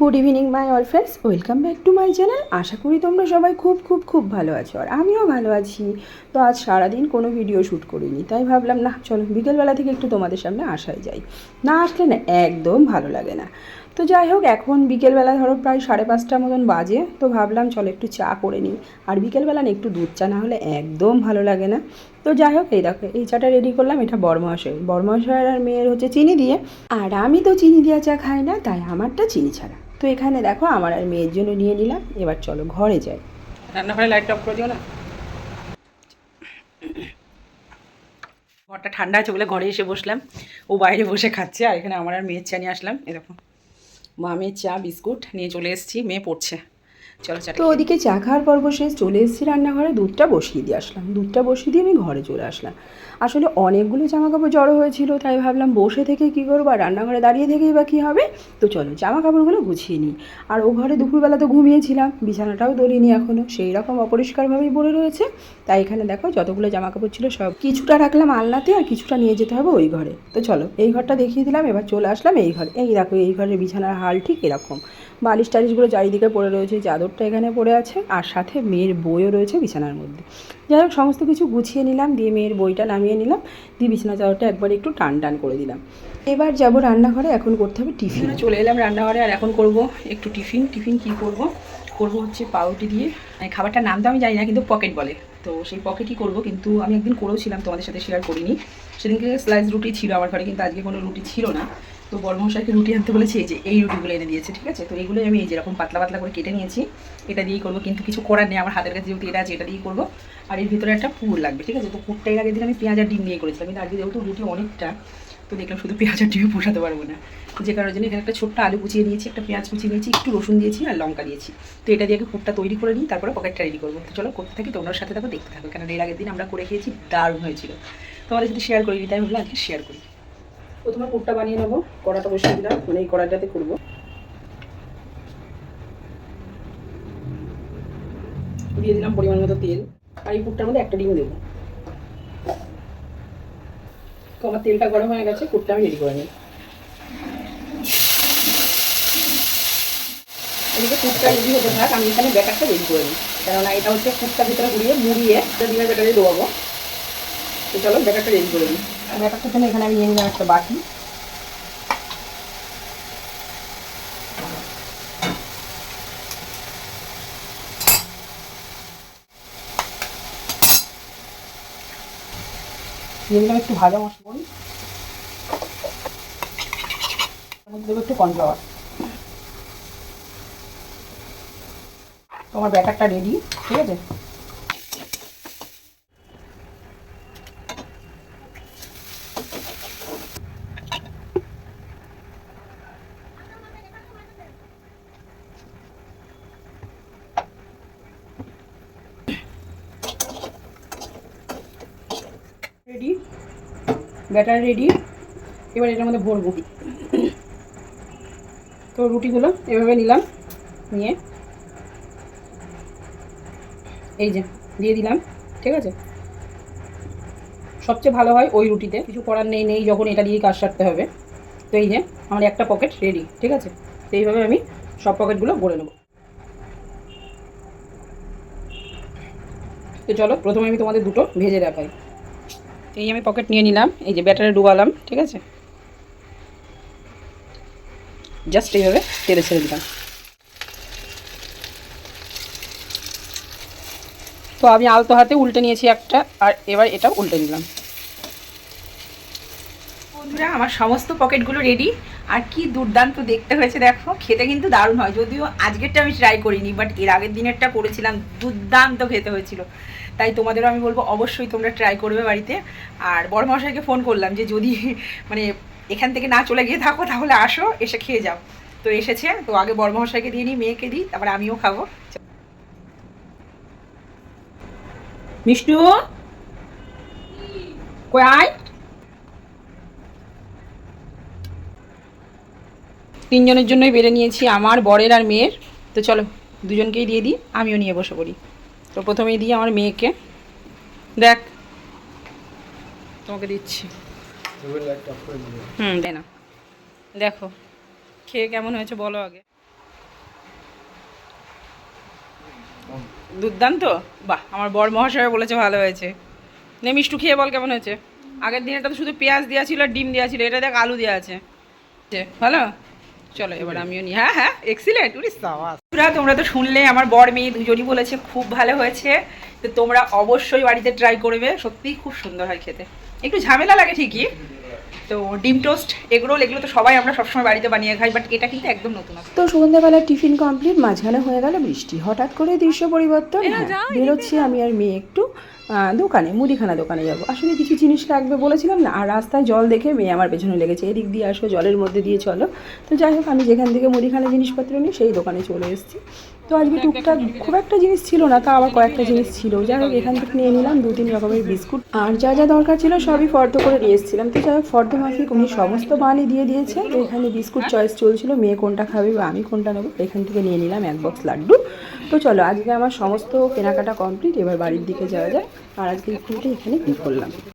Good evening my all friends welcome back to my channel আশা করি তোমরা সবাই খুব খুব খুব ভালো আছো আর আমিও ভালো আছি। তো আজ সারাদিন কোনো ভিডিও শ্যুট করিনি, তাই ভাবলাম, না, চলো, বিকেলবেলা থেকে একটু তোমাদের সামনে আসাই যাই। না আসলে না, একদম ভালো লাগে না। তো যাই হোক, এখন বিকেলবেলা ধরো প্রায় সাড়ে পাঁচটার মতন বাজে, তো ভাবলাম, চলো, একটু চা করে নিই। আর বিকেলবেলা না, একটু দুধ চা, না হলে একদম ভালো লাগে না। তো যাই হোক, এই দেখো, এই চাটা রেডি করলাম, এটা বর্মহাশয়, বর্মহাশয়ের আর মেয়ের হচ্ছে চিনি দিয়ে। আর আমি তো চিনি দেওয়া চা খাই না, তাই আমারটা চিনি ছাড়া। তো এখানে দেখো আমার আর মেয়ের জন্য নিয়ে নিলাম, এবার চলো ঘরে যাই। রান্নাঘরে লাইট অফ করে দিও না? ঘরটা ঠান্ডা আছে বলে ঘরে এসে বসলাম, ও বাইরে বসে খাচ্ছে, আর এখানে আমার আর মেয়ের চা নিয়ে আসলাম। এরকম মা মেয়ের চা, বিস্কুট নিয়ে চলে এসেছি, মেয়ে পড়ছে। চলো তো ওদিকে চা খাওয়ার পর বসে চলে এসেছি রান্নাঘরে দুধটা বসিয়ে দিয়ে আসলাম। দুধটা বসিয়ে দিয়ে আমি ঘরে চলে আসলাম। আসলে অনেকগুলো জামা কাপড় জড়ো হয়েছিল তাই ভাবলাম বসে থেকে কী করব আর রান্নাঘরে দাঁড়িয়ে থেকেই বা কী হবে? তো চলো জামা কাপড়গুলো গুছিয়ে নিই। আর ও ঘরে দুপুরবেলা তো ঘুমিয়েছিলাম বিছানাটাও দলিনি এখনও সেই রকম অপরিষ্কারভাবেই পড়ে রয়েছে। তাই এখানে দেখো যতগুলো জামা কাপড় ছিল সব কিছুটা রাখলাম আলনাতে আর কিছুটা নিয়ে যেতে হবে ওই ঘরে। তো চলো এই ঘরটা দেখিয়ে দিলাম এবার চলে আসলাম এই ঘরে। এই দেখো এই ঘরের বিছানার হাল ঠিক এরকম। বালিশ টালিশগুলো চারিদিকে পড়ে রয়েছে চাদরটা এখানে পড়ে আছে। আর সাথে মেয়ের বইও রয়েছে বিছানার মধ্যে। যাই হোক, সমস্ত কিছু গুছিয়ে নিলাম, দিয়ে মেয়ের বইটা নামিয়ে নিলাম, দিয়ে বিছানা চাদরটা একবার একটু টান টান করে দিলাম। এবার যাব রান্নাঘরে, এখন করতে হবে টিফিন। চলে এলাম রান্নাঘরে, আর এখন করব একটু টিফিন। টিফিন কি করব? করব হচ্ছে পাউরুটি দিয়ে মানে খাবারটার নাম তো আমি জানি না, কিন্তু পকেট বলে। তো সেই পকেটই করব, কিন্তু আমি একদিন করেওছিলাম তোমাদের সাথে শেয়ার করিনি। সেদিনকে স্লাইস রুটি ছিল আমার ঘরে, কিন্তু আজকে কোনো রুটি ছিল না। তো বর্মশাইকে রুটি আনতে বলেছি, এই যে এই রুটিগুলো এনে দিয়েছে, ঠিক আছে? তো এইগুলোই আমি এই যেরকম পাতলা পাতলা করে কেটে নিয়েছি, এটা দিয়েই করব, কিন্তু কিছু করার নেই, আমার হাতের কাছে যেহেতু এটা আছে, এটা দিয়েই করব। আর এর ভিতরে একটা পুর লাগবে, ঠিক আছে? তো পুরটা এর আগের দিন আমি পেঁয়াজ আর ডিম দিয়ে করেছিলাম, কিন্তু আজকে যেহেতু রুটি অনেকটা, তো দেখলাম শুধু পেঁয়াজ আর ডিমে পোষাতে পারব না। যে কারণের জন্য এখানে একটা ছোট্ট আলু কুচিয়ে নিয়েছি, একটা পেঁয়াজ কুচিয়ে নিয়েছি, একটু রসুন দিয়েছি আর লঙ্কা দিয়েছি। তো এটা দিয়ে আগে পুরটা তৈরি করে নিই, তারপরে পকেটটা রেডি করব। তো চলো করতে থাকি তোমরা সাথে থাকো, দেখতে থাকো কেন এর আগের দিন আমরা করে খেয়েছি দারুণ হয়েছিল। তোমাদের সাথে শেয়ার করিনি, তাই ভাবলাম আজকে শেয়ার করি। প্রথমে পুরটা বানিয়ে নেব। কড়াটা বসিয়ে দিলাম মানে এই কড়াটাতে করব। দিয়ে দিলাম পরিমাণ মতো তেল। আর এই পুরটার মধ্যে একটা ডিম দেবো। তো আমার তেলটা গরম হয়ে গেছে, পুরটা আমি রেডি করে নিই এদিকে পুরটা রেডি হতে থাক, আমি এখানে ব্যাটারটা রেডি করে নিই কেননা এটা হচ্ছে পুরটা ভিতরে ঘুরিয়ে মুড়িয়ে ডিমের ব্যাটারে দেবো তো চলো ব্যাটারটা রেডি করে নিই ব্যাটারটার জন্য এখানে আমি নিয়ে নিলাম, একটা বাটি। দিয়ে দিলাম একটু ভাজা মশলা। দেবো একটু কর্নফ্লাওয়ার তোমার ব্যাটারটা রেডি ঠিক আছে রেডি ব্যাটার রেডি। এবার এটার মধ্যে ভরবো। তো রুটিগুলো এভাবে নিলাম, নিয়ে এই যে দিয়ে দিলাম, ঠিক আছে? সবচেয়ে ভালো হয় ওই রুটিতে, কিছু করার নেই নেই, যখন এটা দিয়েই কাজ সারতে হবে। তো এই যে আমার একটা পকেট রেডি, ঠিক আছে? তো এইভাবে আমি সব পকেটগুলো ভরে নেব। তো চলো, প্রথমে আমি তোমাদের দুটো ভেজে দেখাই। এই আমি পকেট নিয়ে নিলাম, এই যে ব্যাটারে ডুবালাম, ঠিক আছে? জাস্ট এইভাবে তেলে ছেড়ে দিলাম। তো আমি আলতো হাতে উল্টে নিয়েছি একটা, আর এবার এটা উল্টে নিলাম। বন্ধুরা, আমার সমস্ত পকেটগুলো রেডি আর কি দুর্দান্ত দেখতে হয়েছে, দেখো। খেতে কিন্তু দারুণ হয়, যদিও আজকেরটা আমি ট্রাই করিনি বাট এর আগের দিনেরটা করেছিলাম, দুর্দান্ত খেতে হয়েছিল। তাই তোমাদেরও আমি বলব, অবশ্যই তোমরা ট্রাই করবে বাড়িতে। আর বড় মশাইকে ফোন করলাম যে, যদি মানে এখান থেকে না চলে গিয়ে থাকো, তাহলে আসো, এসে খেয়ে যাও। তো এসেছে, তো আগে বড় মশাইকে দিয়ে নিই মেয়েকে দিই, তারপর আমিও খাব। মিষ্টু? কই তিনজনের জন্যই বেড়ে নিয়েছি, আমার বরের আর মেয়ের। তো চলো, দুজনকেই দিয়ে দিই, আমিও নিয়ে বসে পড়ি। তো প্রথমেই দিই আমার মেয়েকে। দেখ, তোমাকে দিচ্ছি। হুম, দে না। দেখো, খেয়ে কেমন হয়েছে বলো আগে। দুর্দান্ত? বাহ, আমার বর মহাশয় বলেছে ভালো হয়েছে। নে, মিষ্টু, খেয়ে বল কেমন হয়েছে। আগের দিন এটা তো শুধু পেঁয়াজ দেওয়া ছিল ডিম দেওয়া ছিল, এটা দেখ আলু দেওয়া আছে। ভালো? চলো এবার আমিও নিই। হ্যাঁ হ্যাঁ এক্সিলেন্ট সাবাস। তোমরা তোমরা তো শুনলে আমার বর মেয়ে দুজনই বলেছে খুব ভালো হয়েছে। তো তোমরা অবশ্যই বাড়িতে ট্রাই করবে সত্যিই খুব সুন্দর হয় খেতে। একটু ঝামেলা লাগে ঠিকই তো ডিম টোস্ট এগরোল এগুলো তো সবাই আমরা সবসময় বাড়িতে বানিয়ে খাই বাট এটা কিন্তু একদম নতুন তো সন্ধ্যাবেলা টিফিন কমপ্লিট মাঝখানে হয়ে গেল বৃষ্টি। হঠাৎ করে দৃশ্য পরিবর্তন হ্যাঁ, বেরোচ্ছি আমি আর মেয়ে একটু। দোকানে মুদিখানা দোকানে যাব। আসলে কিছু জিনিস লাগবে বলেছিলাম না আর রাস্তায় জল দেখে মেয়ে আমার পেছনে লেগেছে। এদিক দিয়ে আসো জলের মধ্যে দিয়ে চলো। তো যাই হোক আমি যেখান থেকে মুদিখানা জিনিসপত্র নিই সেই দোকানে চলে এসেছি। তো আজকে টুকটাক খুব একটা জিনিস ছিল না তা আবার কয়েকটা জিনিস ছিল। যাই হোক এখান থেকে নিয়ে নিলাম দু তিন রকমের বিস্কুট। আর যা যা দরকার ছিল সবই ফর্দ করে নিয়ে এসেছিলাম। তো যাই হোক ফর্দ মাফিক উনি সমস্ত বানই দিয়ে দিয়েছে। তো এখানে বিস্কুট চয়েস চলছিল মেয়ে কোনটা খাবে বা আমি কোনটা নেব এখান থেকে নিয়ে নিলাম এক বক্স লাড্ডু। তো চলো আজকে আমার সমস্ত কেনাকাটা কমপ্লিট এবার বাড়ির দিকে যাওয়া যায় আর আজকে স্কুলটা এখানে কি করলাম?